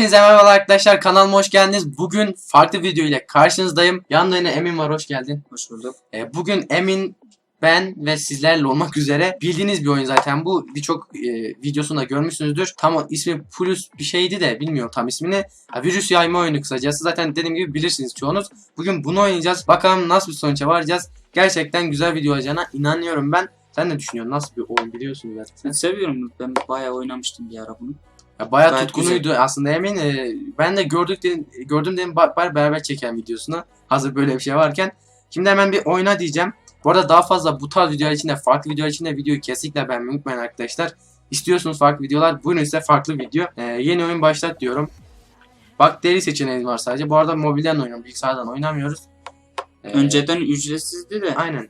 Hepinize merhaba arkadaşlar kanalıma hoş geldiniz. Bugün farklı video ile karşınızdayım. Yanında yine Emin var hoş geldin. Hoş bulduk. Ee, bugün Emin, ben ve sizlerle olmak üzere bildiğiniz bir oyun zaten bu. Birçok e, videosunda görmüşsünüzdür. Tam ismi Plus bir şeydi de bilmiyorum tam ismini. Ha, virüs yayma oyunu kısacası. Zaten dediğim gibi bilirsiniz çoğunuz. Bugün bunu oynayacağız. Bakalım nasıl bir sonuca varacağız. Gerçekten güzel video olacağına inanıyorum ben. Sen ne düşünüyorsun? Nasıl bir oyun biliyorsun zaten. Ben seviyorum. Ben bayağı oynamıştım bir ara bunu. Ya bayağı Gayet tutkunuydu aslında emin. e, ben de gördük dedim, gördüm dedim bak bari beraber çeken videosunu. Hazır böyle bir şey varken. Şimdi hemen bir oyna diyeceğim. Bu arada daha fazla bu tarz videolar için de farklı videolar için de videoyu kesinlikle beğenmeyi unutmayın arkadaşlar. İstiyorsunuz farklı videolar. Buyurun size farklı video. E, yeni oyun başlat diyorum. Bakteri seçeneği var sadece. Bu arada mobilden oynuyorum. Bilgisayardan oynamıyoruz. E, Önceden ücretsizdi de Aynen.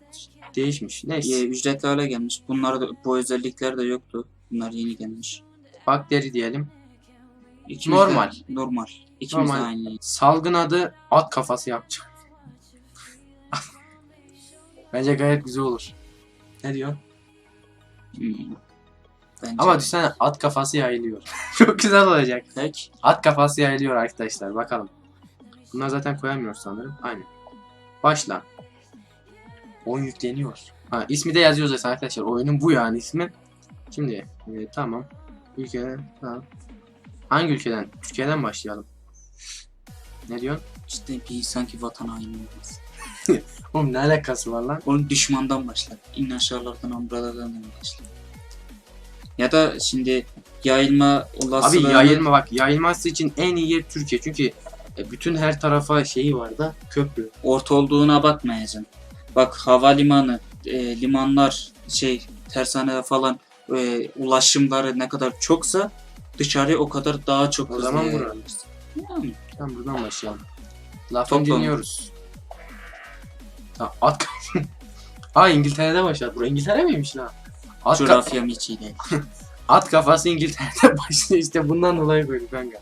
Değişmiş. Neyse. ücretli hale gelmiş. Bunlar da bu özellikler de yoktu. Bunlar yeni gelmiş. Bakteri diyelim. İkimiz de- Normal. normal. İkimiz Normal. de aynı. Salgın adı at kafası yapacağım. Bence gayet güzel olur. Ne diyor? Hmm. Bence Ama düşünsene at kafası yayılıyor. Çok güzel olacak. pek. At kafası yayılıyor arkadaşlar bakalım. Bunlar zaten koyamıyoruz sanırım. Aynen. Başla. Oyun yükleniyor. Ha ismi de yazıyor zaten arkadaşlar. Oyunun bu yani ismi. Şimdi e, tamam. Ülkeden tamam. Hangi ülkeden? Türkiye'den başlayalım. Ne diyorsun? İşte bir insan ki vatan haini olmaz. Oğlum ne alakası var lan? Onun düşmandan başlar. İn aşağılardan ambralardan başlar. Ya da şimdi yayılma Abi olasılığı... yayılma bak yayılması için en iyi yer Türkiye çünkü e, bütün her tarafa şeyi var da köprü. orta olduğuna bakmayacaksın. Bak havalimanı, e, limanlar, şey tersane falan e, ulaşımları ne kadar çoksa dışarıya o kadar daha çok O hızlı zaman yayılır. Yani, Tamam buradan başlayalım. Lafını Toplam. dinliyoruz. Tamam at Aa İngiltere'de başladı. Burası İngiltere miymiş lan? At, ka- coğrafyam hiç iyi değil. at kafası İngiltere'de başlıyor işte bundan dolayı koyduk kanka.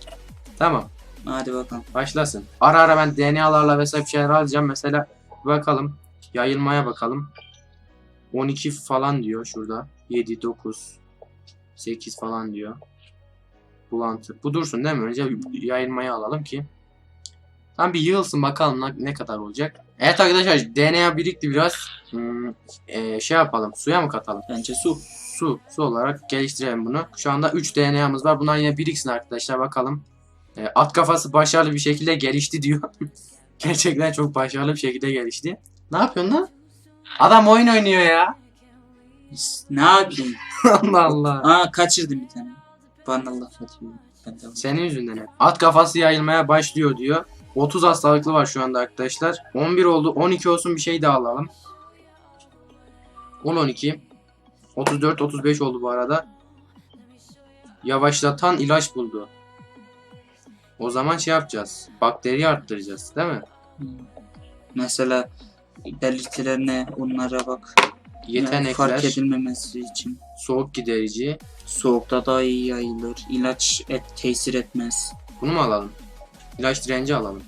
Tamam Hadi bakalım. başlasın. Ara ara ben DNA'larla vesaire bir şeyler alacağım. Mesela bakalım. Yayılmaya bakalım. 12 falan diyor şurada. 7, 9, 8 falan diyor. Bulantı. Bu dursun değil mi? Önce yayılmayı alalım ki. Tam bir yığılsın bakalım ne- kadar olacak. Evet arkadaşlar DNA birikti biraz. Hmm, eee, şey yapalım. Suya mı katalım? Bence su. Su. Su olarak geliştirelim bunu. Şu anda 3 DNA'mız var. Bunlar yine biriksin arkadaşlar bakalım. E, at kafası başarılı bir şekilde gelişti diyor. Gerçekten çok başarılı bir şekilde gelişti. Ne yapıyorsun lan? Adam oyun oynuyor ya. Ne yapayım? Allah Allah. Aa kaçırdım bir tane. Bana laf atıyor. Ben de Senin yüzünden hep. At kafası yayılmaya başlıyor diyor. 30 hastalıklı var şu anda arkadaşlar. 11 oldu. 12 olsun bir şey daha alalım. 10 12. 34 35 oldu bu arada. Yavaşlatan ilaç buldu. O zaman şey yapacağız. Bakteriyi arttıracağız, değil mi? Mesela belirtilerine onlara bak. Yani Yetenekler, fark edilmemesi için. soğuk giderici. Soğukta daha iyi yayılır. İlaç et, tesir etmez. Bunu mu alalım? İlaç direnci alalım.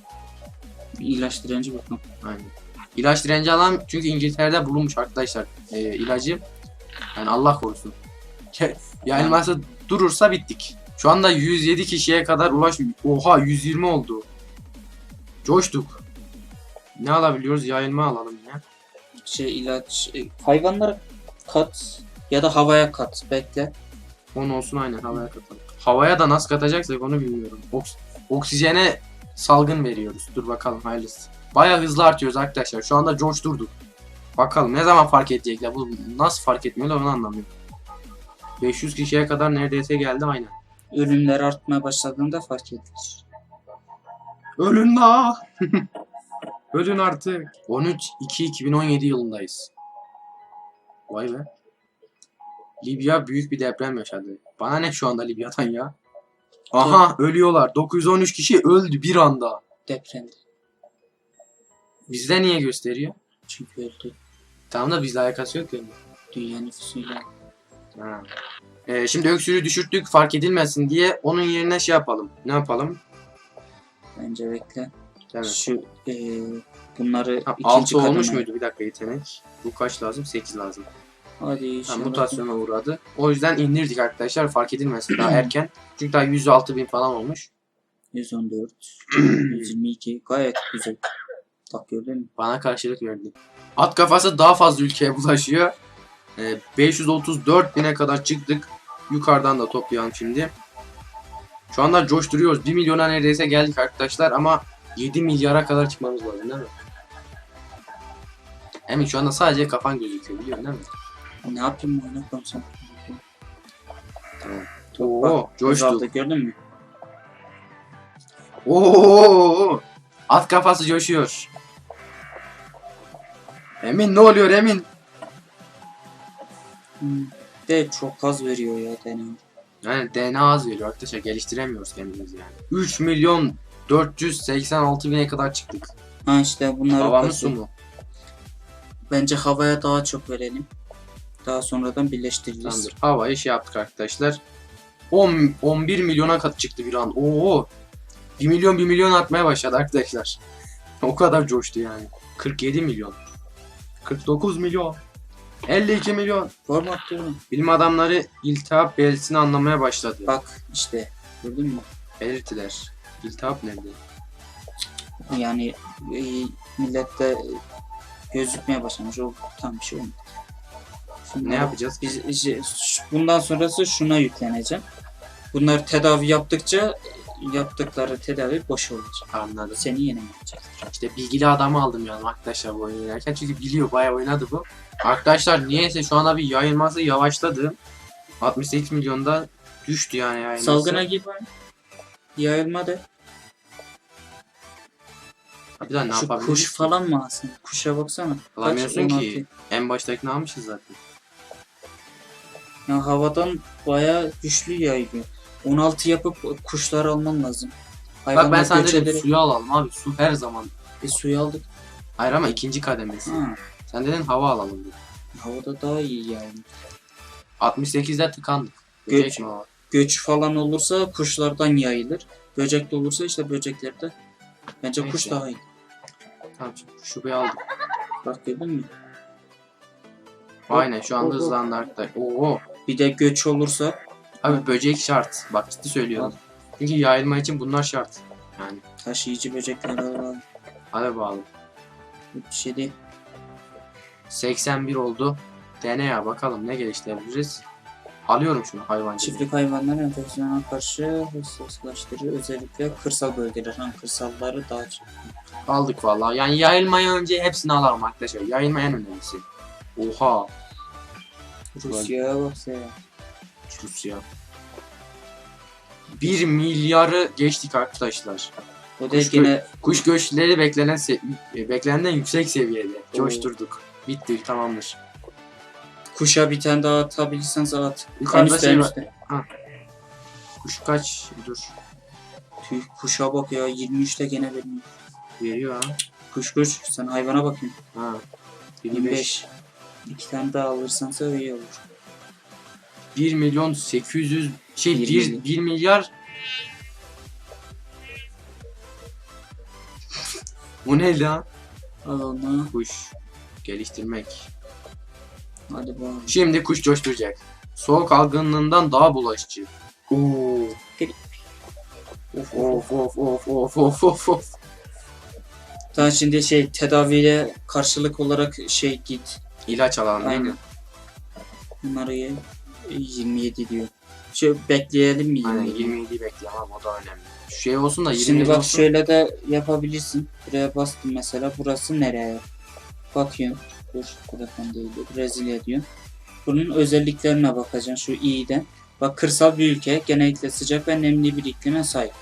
İlaç direnci bakın. Aynen. İlaç direnci alan çünkü İngiltere'de bulunmuş arkadaşlar e, ilacı. Yani Allah korusun. Ke- Yayılması durursa bittik. Şu anda 107 kişiye kadar ulaş. Oha 120 oldu. Coştuk. Ne alabiliyoruz? Yayılma alalım yine. Şey ilaç e, hayvanlara kat ya da havaya kat. Bekle. 10 olsun aynen havaya katalım. Havaya da nasıl katacaksak onu bilmiyorum. Oks- oksijene salgın veriyoruz. Dur bakalım hayırlısı. Baya hızlı artıyoruz arkadaşlar. Şu anda coşturduk. Bakalım ne zaman fark edecekler. Bu nasıl fark etmiyorlar onu anlamıyorum. 500 kişiye kadar neredeyse geldi aynen. Ölümler artmaya başladığında fark edilir. Ölün la. Ölün artık. 13-2-2017 yılındayız. Vay be. Libya büyük bir deprem yaşadı. Bana ne şu anda Libya'dan ya? Aha ölüyorlar. 913 kişi öldü bir anda. Depremde. Bizde niye gösteriyor? Çünkü öldü. Tamam da bizle alakası yok yani. Dünya nüfusuyla. Ha. Ee, şimdi öksürüğü düşürttük fark edilmesin diye onun yerine şey yapalım. Ne yapalım? Bence bekle. Evet. Şu e, bunları Ha, ikinci 6 olmuş kademeye- muydu? Bir dakika yetenek. Bu kaç lazım? 8 lazım. Hadi Ha, inşallah. mutasyona uğradı. O yüzden indirdik arkadaşlar fark edilmesin daha erken. Çünkü daha 106 bin falan olmuş. 114, 122 gayet güzel. Bak gördün mü? Bana karşılık verdi. At kafası daha fazla ülkeye bulaşıyor. Ee, 534 bine kadar çıktık. Yukarıdan da toplayalım şimdi. Şu anda coşturuyoruz. 1 milyona neredeyse geldik arkadaşlar ama 7 milyara kadar çıkmamız lazım değil mi? Emin şu anda sadece kafan gözüküyor biliyorsun değil mi? Ne yapayım oyuna konsantre Tamam. Oo, coştu. gördün mü? Oo! At kafası coşuyor. Emin ne oluyor Emin? De çok az veriyor ya deney. Yani DNA az veriyor arkadaşlar geliştiremiyoruz kendimizi yani. 3 milyon 486 bine kadar çıktık. Ha işte bunları Hava mı kasıyor. su mu? Bence havaya daha çok verelim. Daha sonradan birleştiririz. Tamamdır. Havayı şey yaptık arkadaşlar. 10, 11 milyona kat çıktı bir an. Oo. 1 milyon 1 milyon atmaya başladı arkadaşlar. O kadar coştu yani. 47 milyon. 49 milyon. 52 milyon. Format diyorum. Bilim adamları iltihap belirtisini anlamaya başladı. Bak işte gördün mü? Belirtiler. İltihap nedir? Yani e, millette gözükmeye başlamış. O tam bir şey olmadı. Şimdi Ne yapacağız? Biz ş- bundan sonrası şuna yükleneceğim. Bunlar tedavi yaptıkça yaptıkları tedavi boş olacak. Anladım. Seni yenemeyecek. İşte bilgili adamı aldım yani arkadaşlar bu oyunu oynarken. Çünkü biliyor bayağı oynadı bu. Arkadaşlar niyeyse şu anda bir yayılması yavaşladı. 68 milyonda düştü yani yayılması. Salgına gibi yayılma da Bir daha ne şu yapabiliriz? kuş falan mı alsın? Kuşa baksana. Kaç? Alamıyorsun 16. ki. En baştakini almışız zaten. Ya havadan bayağı güçlü yayılıyor. 16 yapıp kuşlar alman lazım. Bak Hayvanlar ben sana göç dedim ederek- suyu alalım abi. Su her zaman. E, suyu aldık. Hayır ama ikinci kademesi. Ha, Sen dedin hava alalım dedi. havada daha iyi yani. 68'de tıkandık. Göç. Böcek mi var? Göç falan olursa kuşlardan yayılır. Böcek de olursa işte böceklerde. Bence kuş Neyse. daha iyi. Tamam şubeyi aldık. Bak gördün mü? Aynen şu anda hızlandı arkadaşlar. Oo. Bir de göç olursa Abi böcek şart. Bak ciddi söylüyorum. Çünkü yayılma için bunlar şart. Yani taşıyıcı böcekler var. hadi bağlı. Bir şey değil. 81 oldu. DNA bakalım ne geliştirebiliriz. Alıyorum şunu hayvancılığı. Çiftlik hayvanlar enfeksiyona karşı hassaslaştırır. Özellikle kırsal bölgeler. Hani kırsalları daha çok. Aldık vallahi. Yani yayılmaya önce hepsini alalım arkadaşlar. Yayılma en önemlisi. Oha. Rusya'ya bak sen. Rusya. 1 milyarı geçtik arkadaşlar. O da Kuş yine Kuş göçleri beklenen se- beklenenden yüksek seviyede. Coşturduk. Bitti tamamdır. Kuşa bir tane daha atabilirseniz at. En Yukarıda üstte şey en var. üstte. Kuş kaç? Dur. Tüh kuşa bak ya 23'te gene vermiyor. Veriyor ha. Kuş kuş sen hayvana bakayım. Ha. 25. 25. İki tane daha alırsansa iyi olur. 1 milyon 800 şey Bir 1, milyon. 1 milyar Bu ne lan? Al onu. Kuş geliştirmek. Hadi bakalım. Şimdi kuş coşturacak. Soğuk algınlığından daha bulaşıcı. Oo. Of, Of of of of of of of. Daha şimdi şey tedaviye karşılık olarak şey git. İlaç alalım değil mi? Bunları ye. 27 diyor. Şu bekleyelim mi Aynen 27? 27'yi bekliyorum ama o da önemli. Şu şey olsun da 27 Şimdi bak olsun. şöyle de yapabilirsin. Buraya bastım mesela. Burası nereye? Bakıyorsun. Dur telefon değil. Brezilya diyor. Bunun özelliklerine bakacaksın şu i'den. Bak kırsal bir ülke. Genellikle sıcak ve nemli bir iklime sahip.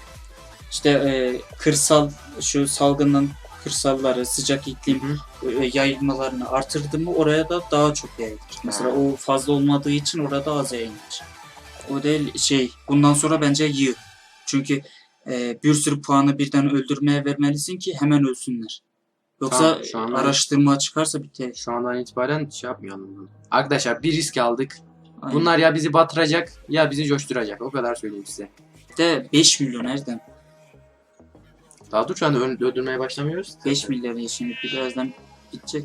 İşte e, kırsal şu salgının kırsalları sıcak iklim Hı. e, yayılmalarını artırdı mı oraya da daha çok yayılır. Mesela o fazla olmadığı için orada az yayılır. O değil şey bundan sonra bence yığ. Çünkü e, bir sürü puanı birden öldürmeye vermelisin ki hemen ölsünler. Yoksa Tamam, şu anda- araştırma çıkarsa biter. Şu andan itibaren şey yapmayalım. bunu. Arkadaşlar bir risk aldık. Aynen. Bunlar ya bizi batıracak ya bizi coşturacak. O kadar söyleyeyim size. de 5 milyon nereden? Daha dur şu anda öldürmeye başlamıyoruz. 5 milyar ya şimdi birazdan bitecek.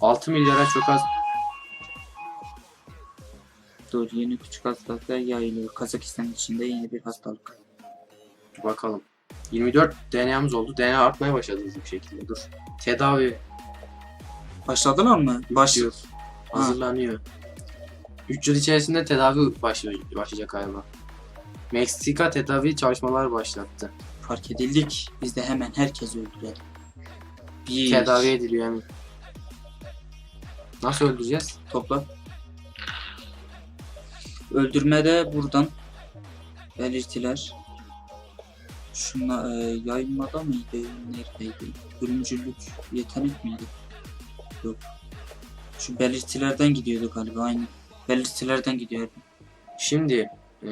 6 milyara çok az. Dur yeni küçük hastalıklar yayılıyor. Kazakistan içinde yeni bir hastalık. Bakalım. 24 DNA'mız oldu. DNA artmaya başladı hızlı bir şekilde. Dur. Tedavi Başladılar mı? Başlıyor. hazırlanıyor. 3 yıl içerisinde tedavi başlıyor, başlayacak galiba. Meksika tedavi çalışmaları başlattı. Fark edildik. Biz de hemen herkes öldürelim. Bir. Tedavi ediliyor yani. Nasıl öldüreceğiz? Topla. Öldürmede buradan belirtiler. Şuna e, yayılmada mıydı? Neredeydi? Ölümcüllük yetenek miydi? Yok. Şu belirtilerden gidiyordu galiba aynı. Belirtilerden gidiyordu. Şimdi e,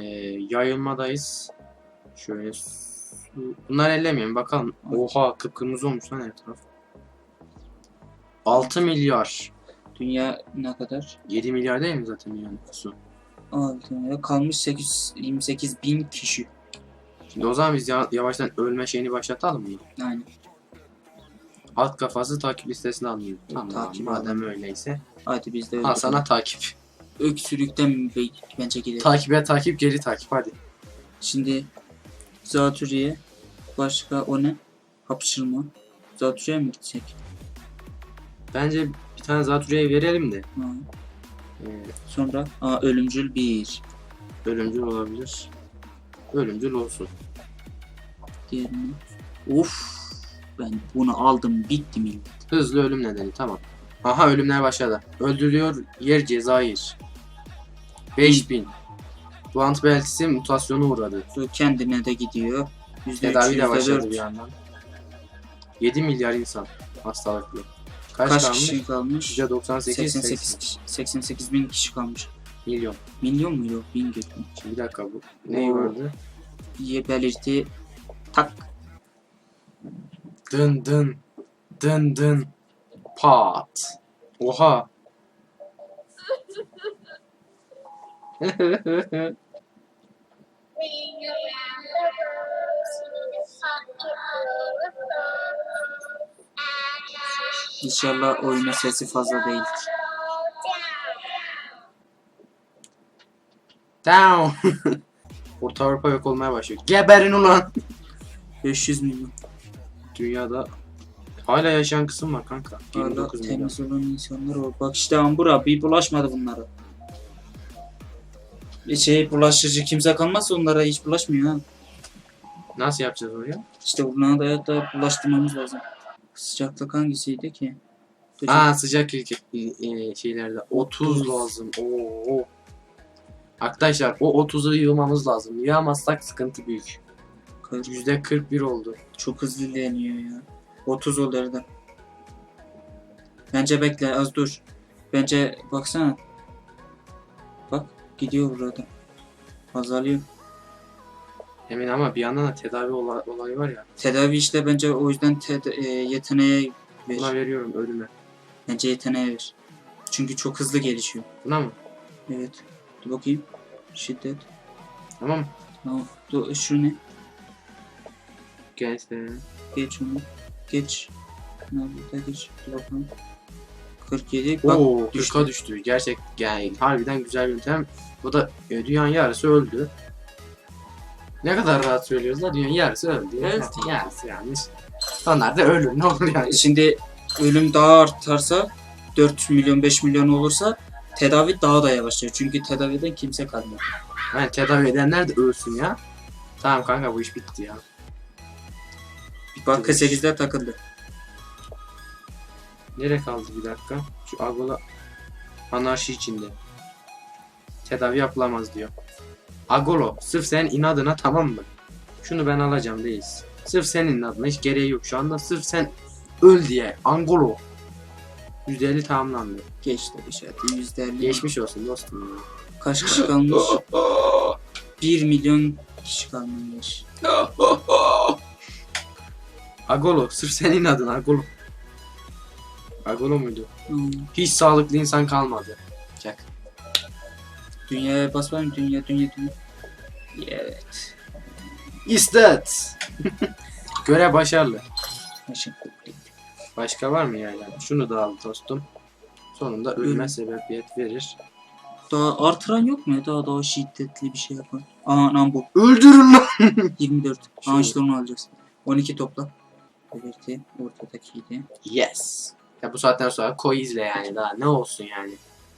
yayılmadayız. Şöyle su... Bunları ellemeyin bakalım. Oha kıpkırmızı olmuş lan her taraf. 6 milyar. Dünya ne kadar? 7 milyar değil mi zaten yani su? Altı. Kalmış 828 bin kişi. Şimdi o zaman biz ya- yavaştan ölme şeyini başlatalım mı? Aynen. Alt kafası takip listesine alınıyor. Tamam Takip madem öyleyse. Hadi biz de Al öldürelim. sana takip. Öksürükten be- bence gidelim. Takibe takip geri takip hadi. Şimdi zatürreye başka o ne? Hapşırma. Zatürreye mi gitsek? Bence bir tane zatürreyi verelim de. Ha. e, Sonra aa, ölümcül bir. ölümcül olabilir. Ölümcül olsun. Diğerini. Uf. Ben bunu aldım bitti millet. Hızlı ölüm nedeni tamam. Aha ölümler başladı. Öldürüyor yer Cezayir. 5000. Bu antibiyotisi mutasyona uğradı. Su kendine de gidiyor. Yüzde Tedavi de yüzde başladı bir yandan. 7 milyar insan hastalıklı. Kaç, Kaç kalmış? kişi kalmış? %98 88 88 kişi, 88 bin kişi kalmış. Milyon. Milyon mu yok? Bin götürmüş. Şimdi bir dakika bu. Ne Oo. vardı? Diye belirti. Tak. Dın dın. Dın dın. Pat. Oha. İnşallah oyunun sesi fazla değildir. Down. Orta Avrupa yok olmaya başlıyor. Geberin ulan. 500 milyon. Dünyada hala yaşayan kısım var kanka. Hala 29 milyon. temiz olan insanlar var. Bak işte Ambura bir bulaşmadı bunlara. Bir şey bulaşıcı kimse kalmazsa onlara hiç bulaşmıyor ha. Nasıl yapacağız oraya? İşte bunlara da hayatta bulaştırmamız lazım. Sıcaklık hangisiydi ki? Aa sıcak ilk e, şeylerde 30 lazım. Oo. Arkadaşlar o 30'u yığmamız lazım. Yığamazsak sıkıntı büyük. Kırk. %41 oldu. Çok hızlı ilerliyor ya. 30 oldu Erdem. Bence bekle az dur. Bence baksana. Bak gidiyor burada. Azalıyor. Emin ama bir yandan da tedavi ola- olayı var ya. Tedavi işte bence o yüzden e, yeteneğe Buna ver. veriyorum ölüme. Bence yeteneğe ver. Çünkü çok hızlı gelişiyor. Buna mı? Evet. Dur bakayım. Şiddet. Tamam? Tamam. Dur şu ne? Gençler. Geç onu. Geç. Ne burada geç. Dur bakalım. 47. Bak Oo düştü. 40'a düştü. Gerçek yani harbiden güzel bir yöntem. Bu da e, dünyanın yarısı öldü. Ne kadar rahat söylüyoruz la dünyanın yarısı öldü. ya. Evet. Yarısı yanlış. Onlar da ölür ne olur yani. Şimdi ölüm daha artarsa 4 milyon 5 milyon olursa tedavi daha da yavaşlıyor. Çünkü tedaviden kimse kalmıyor. Yani tedavi edenler de ölsün ya. Tamam kanka bu iş bitti ya. Bak 48'de takıldı. Nereye kaldı bir dakika? Şu Agola anarşi içinde. Tedavi yapılamaz diyor. Agolo sırf senin inadına tamam mı? Şunu ben alacağım değiliz. Sırf senin inadına hiç gereği yok şu anda. Sırf sen öl diye. Angolo. %50 tamamlandı. Geçti işareti %50. Geçmiş olsun dostum. ya. Kaç kişi kalmış? 1 milyon kişi kalmış. Agolo sırf senin adına Agolo. Agolo muydu? Hmm. Hiç sağlıklı insan kalmadı. Çak. Dünyaya bas var mı? Dünya, dünya, dünya. Evet. İstet. Görev başarılı. Mission complete. Başka var mı yani? Şunu da al dostum. Sonunda ölüme Ölüm. sebebiyet verir. Daha artıran yok mu? ya? Daha daha şiddetli bir şey yapan. Anam bu. Öldürün lan. 24. Şu- Aa işte onu alacağız. 12 topla. Evet. Ortadakiydi. Yes. Ya bu saatten sonra koy izle yani daha ne olsun yani.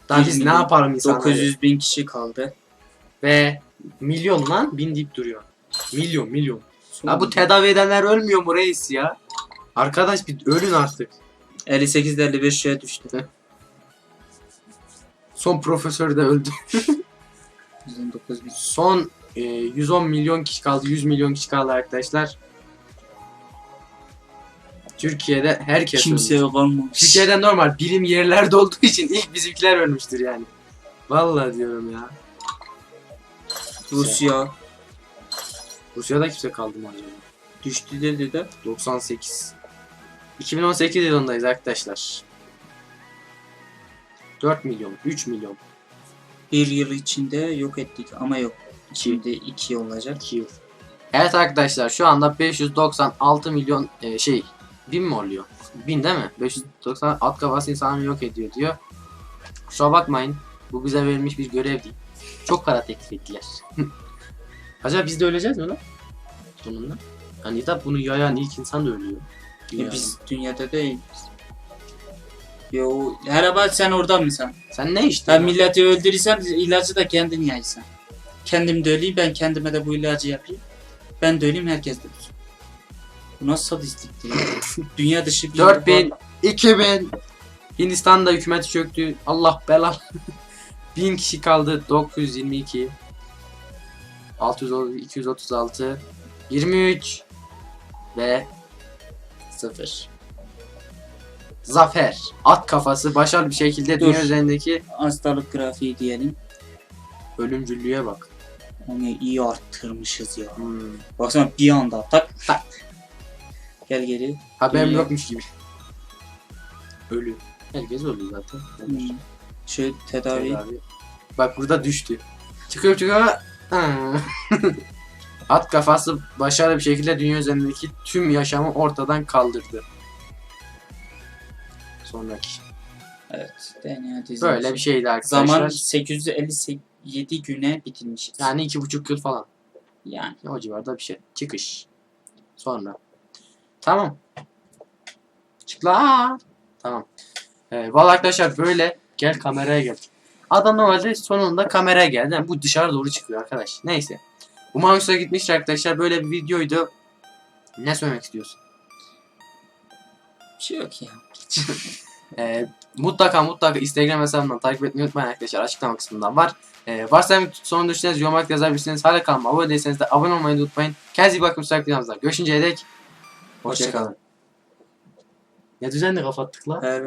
Daha biz ne yapalım insanlar? 900 bin kişi kaldı. Ve milyon lan bin deyip duruyor. Milyon milyon. Son Ha bu tedavi edenler ölmüyor mu reis ya? Arkadaş bir ölün artık. 58 55'e düştü. Son profesör de öldü. 119 bin. Son e, 110 milyon kişi kaldı. 100 milyon kişi kaldı arkadaşlar. Türkiye'de herkes Kimse ölmüş. kalmamış. Türkiye'de normal bilim yerlerde olduğu için ilk bizimkiler ölmüştür yani. Vallahi diyorum ya. Rusya Rusya'da kimse kaldı mı acaba? düştü dedi de. 98. 2018 yılındayız arkadaşlar. 4 milyon, 3 milyon, Bir yıl içinde yok ettik ama yok. Şimdi 2 olacak. 2 yıl. Evet arkadaşlar şu anda 596 milyon e, şey 1000 mi oluyor? 1000 değil mi? 590 at kafası insanı yok ediyor diyor. Kusura bakmayın. Bu bize verilmiş bir görev değil. Çok para teklif ettiler. Acaba biz de öleceğiz mi lan? Sonunda. Hani da bunu yayan ilk insan da ölüyor. Dünyada. biz dünyada değiliz. Yo, herhalde sen oradan mısın? Sen ne işte? Ben milleti öldürürsem ilacı da kendin yaysan. Kendim de öleyim ben kendime de bu ilacı yapayım. Ben de öleyim herkes de ölsün. Bu nasıl sadistliktir ya? Dünya dışı bir 4000, 2000. Hindistan'da hükümet çöktü. Allah belal. 1000 kişi kaldı. 922. 600, 236. 23. Ve 0. Zafer. At kafası başarılı bir şekilde Dur. dünya üzerindeki hastalık grafiği diyelim. ölümcüllüğe bak. Onu iyi arttırmışız ya. Hmm. Baksana bir anda tak tak. Gel geri. Haberim Dünya- yokmuş gibi. Ölü. Herkes öldü zaten. Hmm. Şu tedavi. Tedavi. Bak burada düştü. Çıkıyor çıkıyor. Ha. At kafası başarılı bir şekilde dünya üzerindeki tüm yaşamı ortadan kaldırdı. Sonraki. Evet. DNA dizisi. Böyle bir şeydi arkadaşlar. Zaman 857 güne bitirmiş. Yani iki buçuk yıl falan. yani. O civarda bir şey. Çıkış. Sonra. Tamam. Çık la. Tamam. Ee, Valla arkadaşlar böyle gel kameraya gel. Adam normalde sonunda kameraya geldi. Yani bu dışarı doğru çıkıyor arkadaş. Neyse. Umarım hoşuna gitmiştir arkadaşlar. Böyle bir videoydu. Ne söylemek istiyorsun? Bir şey yok ya. Ee, mutlaka mutlaka Instagram hesabımdan takip etmeyi unutmayın arkadaşlar. Açıklama kısmından var. Ee, varsa son düşünceniz yorumlar yazabilirsiniz. Hala kanalıma abone değilseniz de abone olmayı unutmayın. Kendinize iyi bakın. Sürekli yanınızda. Görüşünceye dek. Hoşça kalın. Hoşçakalın. Ne düzenli kapattık la. Her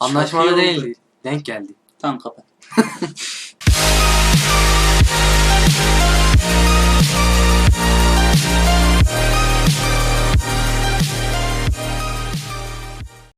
Anlaşmalı değildi. Denk geldi. Tamam kapat.